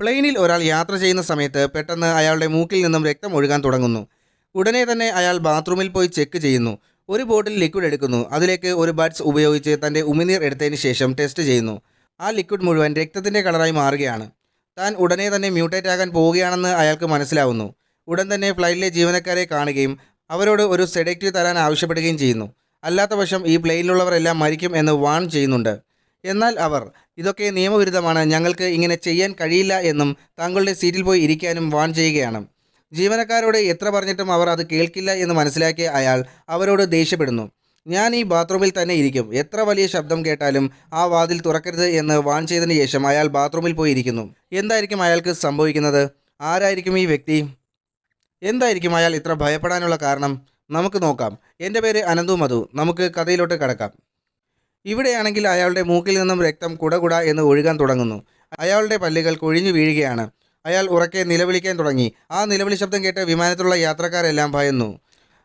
പ്ലെയിനിൽ ഒരാൾ യാത്ര ചെയ്യുന്ന സമയത്ത് പെട്ടെന്ന് അയാളുടെ മൂക്കിൽ നിന്നും രക്തം ഒഴുകാൻ തുടങ്ങുന്നു. ഉടനെ തന്നെ അയാൾ ബാത്റൂമിൽ പോയി ചെക്ക് ചെയ്യുന്നു. ഒരു ബോട്ടിൽ ലിക്വിഡ് എടുക്കുന്നു. അതിലേക്ക് ഒരു ബഡ്സ് ഉപയോഗിച്ച് തന്റെ ഉമിനീർ എടുത്തതിന് ശേഷം ടെസ്റ്റ് ചെയ്യുന്നു. ആ ലിക്വിഡ് മുഴുവൻ രക്തത്തിന്റെ കളറായി മാറുകയാണ്. താൻ ഉടനെ തന്നെ മ്യൂട്ടേറ്റ് ആകാൻ പോവുകയാണെന്ന് അയാൾക്ക് മനസ്സിലാവുന്നു. ഉടൻ തന്നെ ഫ്ലൈറ്റിലെ ജീവനക്കാരെ കാണുകയും അവരോട് ഒരു സെഡക്റ്റീവ് തരാൻ ആവശ്യപ്പെടുകയും ചെയ്യുന്നു. അല്ലാത്തപക്ഷം ഈ പ്ലെയിനിലുള്ളവരെല്ലാം മരിക്കും എന്ന് വാൺ ചെയ്യുന്നുണ്ട്. എന്നാൽ അവർ ഇതൊക്കെ നിയമവിരുദ്ധമാണ്. ഞങ്ങൾക്ക് ഇങ്ങനെ ചെയ്യാൻ കഴിയില്ല എന്നും താങ്കളുടെ സീറ്റിൽ പോയി ഇരിക്കാനും വാൺ ചെയ്യുകയാണ്. ജീവനക്കാരോട് എത്ര പറഞ്ഞിട്ടും അവർ അത് കേൾക്കില്ല എന്ന് മനസ്സിലാക്കിയ അയാൾ അവരോട് ദേഷ്യപ്പെടുന്നു. ഞാൻ ഈ ബാത്റൂമിൽ തന്നെ ഇരിക്കും. എത്ര വലിയ ശബ്ദം കേട്ടാലും ആ വാതിൽ തുറക്കരുത് എന്ന് വാൺ ചെയ്തതിന് ശേഷം അയാൾ ബാത്റൂമിൽ പോയി ഇരിക്കുന്നു. എന്തായിരിക്കും അയാൾക്ക് സംഭവിക്കുന്നത്? ആരായിരിക്കും ഈ വ്യക്തി? എന്തായിരിക്കും അയാൾ ഇത്ര ഭയപ്പെടാനുള്ള കാരണം? നമുക്ക് നോക്കാം. എന്റെ പേര് അനന്തു മധു. നമുക്ക് കഥയിലോട്ട് കടക്കാം. ഇവിടെയാണെങ്കിൽ അയാളുടെ മൂക്കിൽ നിന്നും രക്തം കുടകുട എന്ന് ഒഴുകാൻ തുടങ്ങുന്നു. അയാളുടെ പല്ലുകൾ കൊഴിഞ്ഞു വീഴുകയാണ്. അയാൾ ഉറക്കെ നിലവിളിക്കാൻ തുടങ്ങി. ആ നിലവിളി ശബ്ദം കേട്ട് വിമാനത്തിലുള്ള യാത്രക്കാരെല്ലാം ഭയന്നു.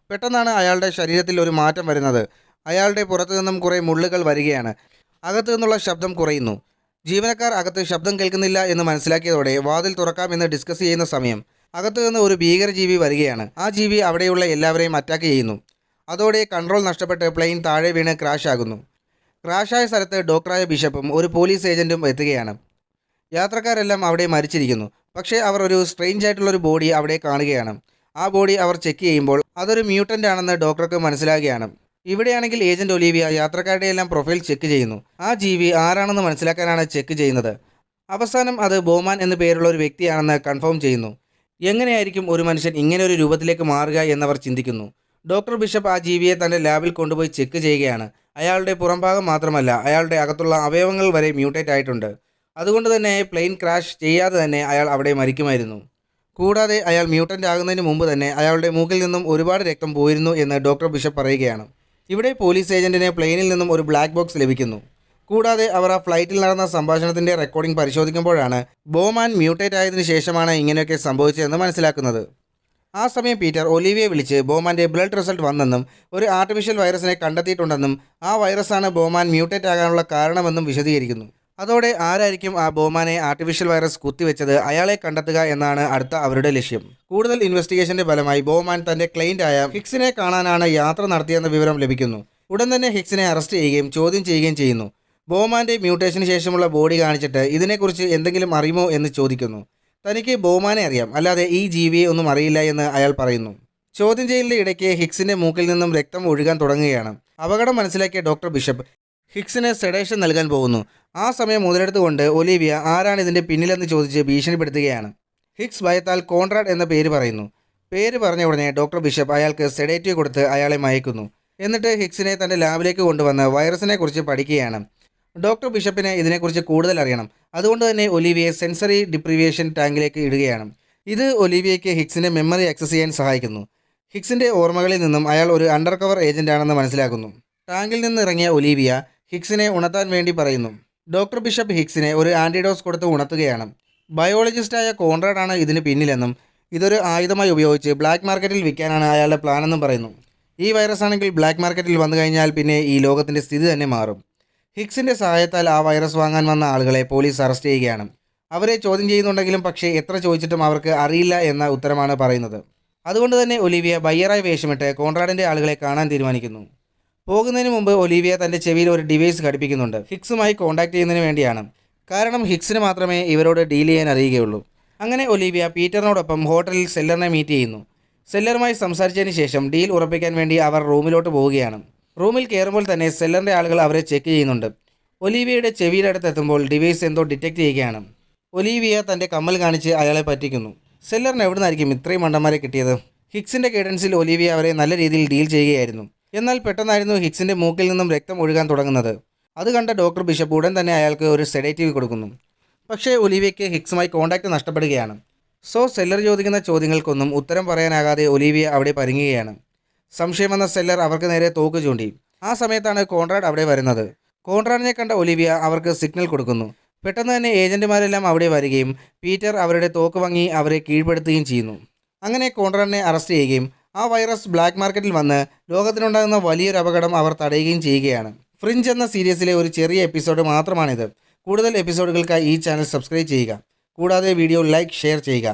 പെട്ടെന്നാണ് അയാളുടെ ശരീരത്തിൽ ഒരു മാറ്റം വരുന്നത്. അയാളുടെ പുറത്തു നിന്നും കുറേ മുള്ളുകൾ വരികയാണ്. അകത്തു നിന്നുള്ള ശബ്ദം കുറയുന്നു. ജീവനക്കാർ അകത്ത് ശബ്ദം കേൾക്കുന്നില്ല എന്ന് മനസ്സിലാക്കിയതോടെ വാതിൽ തുറക്കാമെന്ന് ഡിസ്കസ് ചെയ്യുന്ന സമയം. അകത്തു നിന്ന് ഒരു ഭീകരജീവി വരികയാണ്. ആ ജീവി അവിടെയുള്ള എല്ലാവരെയും അറ്റാക്ക് ചെയ്യുന്നു. അതോടെ കൺട്രോൾ നഷ്ടപ്പെട്ട് പ്ലെയിൻ താഴെ വീണ് ക്രാഷ് ആകുന്നു. ക്രാഷായ സ്ഥലത്ത് ഡോക്ടറായ ബിഷപ്പും ഒരു പോലീസ് ഏജന്റും എത്തുകയാണ്. യാത്രക്കാരെല്ലാം അവിടെ മരിച്ചിരിക്കുന്നു. പക്ഷേ അവർ ഒരു സ്ട്രെയിഞ്ച് ആയിട്ടുള്ള ഒരു ബോഡി അവിടെ കാണുകയാണ്. ആ ബോഡി അവർ ചെക്ക് ചെയ്യുമ്പോൾ അതൊരു മ്യൂട്ടന്റ് ആണെന്ന് ഡോക്ടർക്ക് മനസ്സിലാകുകയാണ്. ഇവിടെയാണെങ്കിൽ ഏജന്റ് ഒലീവിയ യാത്രക്കാരുടെ എല്ലാം പ്രൊഫൈൽ ചെക്ക് ചെയ്യുന്നു. ആ ജീവി ആരാണെന്ന് മനസ്സിലാക്കാനാണ് ചെക്ക് ചെയ്യുന്നത്. അവസാനം അത് ബോമാൻ എന്ന പേരുള്ള ഒരു വ്യക്തിയാണെന്ന് കൺഫേം ചെയ്യുന്നു. എങ്ങനെയായിരിക്കും ഒരു മനുഷ്യൻ ഇങ്ങനെ ഒരു രൂപത്തിലേക്ക് മാറുക എന്നവർ ചിന്തിക്കുന്നു. ഡോക്ടർ ബിഷപ്പ് ആ ജീവിയെ തന്റെ ലാബിൽ കൊണ്ടുപോയി ചെക്ക് ചെയ്യുകയാണ്. അയാളുടെ പുറംഭാഗം മാത്രമല്ല അയാളുടെ അകത്തുള്ള അവയവങ്ങൾ വരെ മ്യൂട്ടേറ്റ് ആയിട്ടുണ്ട്. അതുകൊണ്ട് തന്നെ പ്ലെയിൻ ക്രാഷ് ചെയ്യാതെ തന്നെ അയാൾ അവിടെ മരിക്കുമായിരുന്നു. കൂടാതെ അയാൾ മ്യൂട്ടന്റ് ആകുന്നതിന് മുമ്പ് തന്നെ അയാളുടെ മൂക്കിൽ നിന്നും ഒരുപാട് രക്തം പോയിരുന്നു എന്ന് ഡോക്ടർ ബിഷപ്പ് പറയുകയാണ്. ഇവിടെ പോലീസ് ഏജന്റിനെ പ്ലെയിനിൽ നിന്നും ഒരു ബ്ലാക്ക് ബോക്സ് ലഭിക്കുന്നു. കൂടാതെ അവർ ആ ഫ്ലൈറ്റിൽ നടന്ന സംഭാഷണത്തിന്റെ റെക്കോർഡിംഗ് പരിശോധിക്കുമ്പോഴാണ് ബോമാൻ മ്യൂട്ടേറ്റ് ആയതിനു ശേഷമാണ് ഇങ്ങനെയൊക്കെ സംഭവിച്ചതെന്ന് മനസ്സിലാക്കുന്നത്. ആ സമയം പീറ്റർ ഒലിവിയെ വിളിച്ച് ബോമാന്റെ ബ്ലഡ് റിസൾട്ട് വന്നെന്നും ഒരു ആർട്ടിഫിഷ്യൽ വൈറസിനെ കണ്ടെത്തിയിട്ടുണ്ടെന്നും ആ വൈറസാണ് ബോമാൻ മ്യൂട്ടേറ്റ് ആകാനുള്ള കാരണമെന്നും വിശദീകരിക്കുന്നു. അതോടെ ആരായിരിക്കും ആ ബോമാനെ ആർട്ടിഫിഷ്യൽ വൈറസ് കുത്തിവെച്ചത് അയാളെ കണ്ടെത്തുക എന്നാണ് അടുത്ത അവരുടെ ലക്ഷ്യം. കൂടുതൽ ഇൻവെസ്റ്റിഗേഷന്റെ ഫലമായി ബോമാൻ തന്റെ ക്ലൈന്റായ ഹിക്സിനെ കാണാനാണ് യാത്ര നടത്തിയെന്ന വിവരം ലഭിക്കുന്നു. ഉടൻ തന്നെ ഹിക്സിനെ അറസ്റ്റ് ചെയ്യുകയും ചോദ്യം ചെയ്യുകയും ചെയ്യുന്നു. ബോമാന്റെ മ്യൂട്ടേഷന് ശേഷമുള്ള ബോഡി കാണിച്ചിട്ട് ഇതിനെക്കുറിച്ച് എന്തെങ്കിലും അറിയുമോ എന്ന് ചോദിക്കുന്നു. തനിക്ക് ബോമാനെ അറിയാം. അല്ലാതെ ഈ ജീവിയെ ഒന്നും അറിയില്ല എന്ന് അയാൾ പറയുന്നു. ചോദ്യം ചെയ്യലിന്റെ ഇടയ്ക്ക് ഹിക്സിന്റെ മൂക്കിൽ നിന്നും രക്തം ഒഴുകാൻ തുടങ്ങുകയാണ്. അപകടം മനസ്സിലാക്കിയ ഡോക്ടർ ബിഷപ്പ് ഹിക്സിന് സെഡേഷൻ നൽകാൻ പോകുന്നു. ആ സമയം മുതലെടുത്തുകൊണ്ട് ഒലീവിയ ആരാണ് ഇതിന്റെ പിന്നിലെന്ന് ചോദിച്ച് ഭീഷണിപ്പെടുത്തുകയാണ്. ഹിക്സ് ഭയത്താൽ കോൺറാഡ് എന്ന പേര് പറയുന്നു. പേര് പറഞ്ഞ ഉടനെ ഡോക്ടർ ബിഷപ്പ് അയാൾക്ക് സെഡേറ്റീവ് കൊടുത്ത് അയാളെ മയക്കുന്നു. എന്നിട്ട് ഹിക്സിനെ തന്റെ ലാബിലേക്ക് കൊണ്ടുവന്ന് വൈറസിനെ കുറിച്ച് പഠിക്കുകയാണ്. ഡോക്ടർ ബിഷപ്പിന് ഇതിനെക്കുറിച്ച് കൂടുതൽ അറിയണം. അതുകൊണ്ട് തന്നെ ഒലിവിയെ സെൻസറി ഡിപ്രിവിയേഷൻ ടാങ്കിലേക്ക് ഇടുകയാണ്. ഇത് ഒലിവിയയ്ക്ക് ഹിക്സിന്റെ മെമ്മറി ആക്സസ് ചെയ്യാൻ സഹായിക്കുന്നു. ഹിക്സിന്റെ ഓർമ്മകളിൽ നിന്നും അയാൾ ഒരു അണ്ടർ കവർ ഏജന്റാണെന്ന് മനസ്സിലാക്കുന്നു. ടാങ്കിൽ നിന്ന് ഇറങ്ങിയ ഒലീവിയ ഹിക്സിനെ ഉണർത്താൻ വേണ്ടി പറയുന്നു. ഡോക്ടർ ബിഷപ്പ് ഹിക്സിനെ ഒരു ആന്റിഡോസ് കൊടുത്ത് ഉണർത്തുകയാണ്. ബയോളജിസ്റ്റായ കോൺറാഡാണ് ഇതിന് പിന്നിലെന്നും ഇതൊരു ആയുധമായി ഉപയോഗിച്ച് ബ്ലാക്ക് മാർക്കറ്റിൽ വിൽക്കാനാണ് അയാളുടെ പ്ലാനെന്നും പറയുന്നു. ഈ വൈറസ് ആണെങ്കിൽ ബ്ലാക്ക് മാർക്കറ്റിൽ വന്നു കഴിഞ്ഞാൽ പിന്നെ ഈ ലോകത്തിന്റെ സ്ഥിതി തന്നെ മാറും. ഹിക്സിന്റെ സഹായത്താൽ ആ വൈറസ് വാങ്ങാൻ വന്ന ആളുകളെ പോലീസ് അറസ്റ്റ് ചെയ്യുകയാണ്. അവരെ ചോദ്യം ചെയ്യുന്നുണ്ടെങ്കിലും പക്ഷേ എത്ര ചോദിച്ചിട്ടും അവർക്ക് അറിയില്ല എന്ന ഉത്തരമാണ് പറയുന്നത്. അതുകൊണ്ട് തന്നെ ഒലിവിയ ബയ്യറായി വേഷമിട്ട് കോൺറാഡിന്റെ ആളുകളെ കാണാൻ തീരുമാനിക്കുന്നു. പോകുന്നതിന് മുമ്പ് ഒലിവിയ തന്റെ ചെവിയിൽ ഒരു ഡിവൈസ് ഘടിപ്പിക്കുന്നുണ്ട്. ഹിക്സുമായി കോൺടാക്ട് ചെയ്യുന്നതിന് വേണ്ടിയാണ്. കാരണം ഹിക്സിന് മാത്രമേ ഇവരോട് ഡീൽ ചെയ്യാൻ അറിയുകയുള്ളൂ. അങ്ങനെ ഒലിവിയ പീറ്ററിനോടൊപ്പം ഹോട്ടലിൽ സെല്ലറിനെ മീറ്റ് ചെയ്യുന്നു. സെല്ലറുമായി സംസാരിച്ചതിന് ശേഷം ഡീൽ ഉറപ്പിക്കാൻ വേണ്ടി അവർ റൂമിലോട്ട് പോവുകയാണ്. റൂമിൽ കയറുമ്പോൾ തന്നെ സെല്ലറിന്റെ ആളുകൾ അവരെ ചെക്ക് ചെയ്യുന്നുണ്ട്. ഒലീവിയയുടെ ചെവിയുടെ അടുത്ത് എത്തുമ്പോൾ ഡിവൈസ് എന്തോ ഡിറ്റക്ട് ചെയ്യുകയാണ്. ഒലീവിയ തന്റെ കമ്മൽ കാണിച്ച് അയാളെ പറ്റിക്കുന്നു. സെല്ലറിന് എവിടെ നിന്നായിരിക്കും ഇത്രയും മണ്ടന്മാരെ കിട്ടിയത്? ഹിക്സിന്റെ കേഡൻസിൽ ഒലീവിയ അവരെ നല്ല രീതിയിൽ ഡീൽ ചെയ്യുകയായിരുന്നു. എന്നാൽ പെട്ടെന്നായിരുന്നു ഹിക്സിന്റെ മൂക്കിൽ നിന്നും രക്തം ഒഴുകാൻ തുടങ്ങുന്നത്. അത് കണ്ട ഡോക്ടർ ബിഷപ്പ് ഉടൻ തന്നെ അയാൾക്ക് ഒരു സെഡേറ്റീവ് കൊടുക്കുന്നു. പക്ഷേ ഒലീവിയയ്ക്ക് ഹിക്സുമായി കോൺടാക്റ്റ് നഷ്ടപ്പെടുകയാണ്. സോ സെല്ലർ ചോദിക്കുന്ന ചോദ്യങ്ങൾക്കൊന്നും ഉത്തരം പറയാനാകാതെ ഒലീവിയ അവിടെ പരിങ്ങുകയാണ്. സംശയം വന്ന സെല്ലർ അവർക്ക് നേരെ തോക്ക് ചൂണ്ടി. ആ സമയത്താണ് കോൺറാഡ് അവിടെ വരുന്നത്. കോൺറാഡിനെ കണ്ട ഒലിവിയ അവർക്ക് സിഗ്നൽ കൊടുക്കുന്നു. പെട്ടെന്ന് തന്നെ ഏജന്റുമാരെല്ലാം അവിടെ വരികയും പീറ്റർ അവരുടെ തോക്ക് വാങ്ങി അവരെ കീഴ്പ്പെടുത്തുകയും ചെയ്യുന്നു. അങ്ങനെ കോൺറാഡിനെ അറസ്റ്റ് ചെയ്യുകയും ആ വൈറസ് ബ്ലാക്ക് മാർക്കറ്റിൽ വന്ന് ലോകത്തിനുണ്ടാകുന്ന വലിയൊരു അപകടം അവർ തടയുകയും ചെയ്യുകയാണ്. ഫ്രിഞ്ച് എന്ന സീരീസിലെ ഒരു ചെറിയ എപ്പിസോഡ് മാത്രമാണിത്. കൂടുതൽ എപ്പിസോഡുകൾക്കായി ഈ ചാനൽ സബ്സ്ക്രൈബ് ചെയ്യുക. കൂടാതെ വീഡിയോ ലൈക്ക് ഷെയർ ചെയ്യുക.